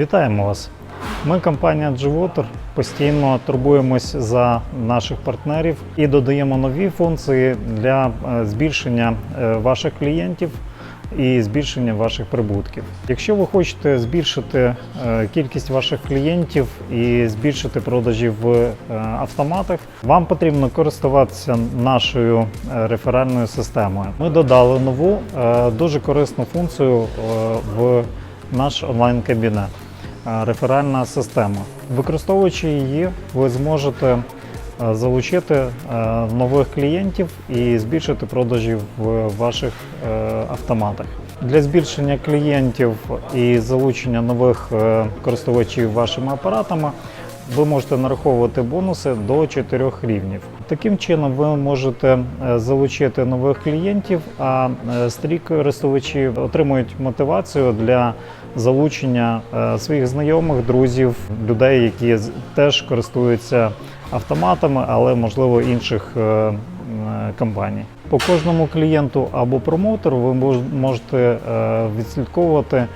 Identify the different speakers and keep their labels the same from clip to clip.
Speaker 1: Вітаємо вас! Ми, компанія G-Water, постійно турбуємось за наших партнерів і додаємо нові функції для е, збільшення е, ваших клієнтів і збільшення ваших прибутків. Якщо ви хочете збільшити е, кількість ваших клієнтів і збільшити продажі в автоматах, вам потрібно користуватися нашою реферальною системою. Ми додали нову дуже корисну функцію в наш онлайн-кабінет. Е, Реферальна система. Використовуючи її, ви зможете е, залучити е, нових клієнтів і збільшити продажі в ваших автоматах. Для збільшення клієнтів і залучення нових користувачів вашими апаратами ви можете нараховувати бонуси до 4 рівнів. Таким чином, ви можете е, залучити нових клієнтів, а е, старі користувачі отримують мотивацію для залучення е, своїх знайомих, друзів, людей, які теж користуються автоматами, але можливо інших компаній. По кожному клієнту або промоутеру ви можете е, відслідковувати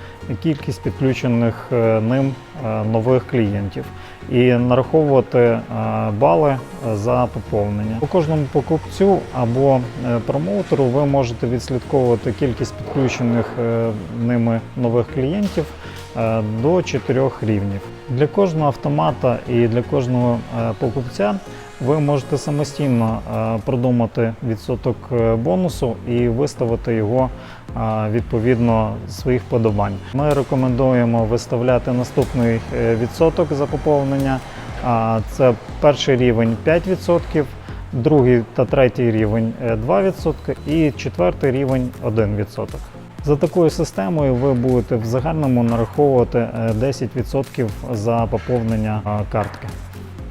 Speaker 1: кількість підключених е, ним е, нових клієнтів і нараховувати бали за поповнення. По кожному покупцю або промоутеру ви можете відслідковувати кількість підключених ними нових клієнтів до 4 рівнів. Для кожного автомата і для кожного покупця ви можете самостійно е, продумати відсоток е, бонусу і виставити його е, відповідно своїх подобань. Ми рекомендуємо виставляти наступний відсоток за поповнення. Це перший рівень 5%, другий та третій рівень е, 2% і четвертий рівень 1%. За такою системою ви будете в загальному нараховувати е, 10% за поповнення картки.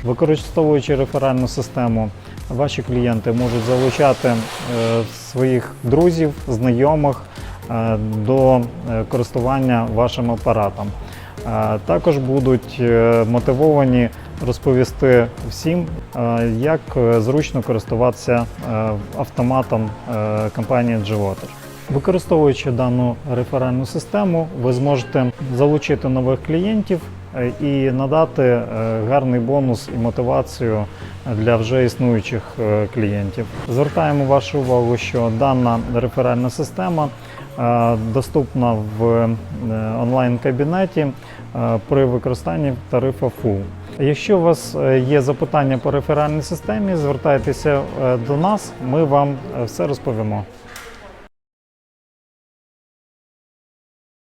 Speaker 1: Використовуючи реферальну систему, ваші клієнти можуть залучати е, своїх друзів, знайомих е, до е, користування вашим апаратом. Також будуть мотивовані розповісти всім, як зручно користуватися автоматом компанії G-Water. Використовуючи дану реферальну систему, ви зможете залучити нових клієнтів і надати е, гарний бонус і мотивацію для вже існуючих е, клієнтів. Звертаємо вашу увагу, що дана реферальна система е, доступна в онлайн-кабінеті при використанні тарифа Full. Якщо у вас є запитання по реферальній системі, звертайтеся до нас, ми вам все розповімо.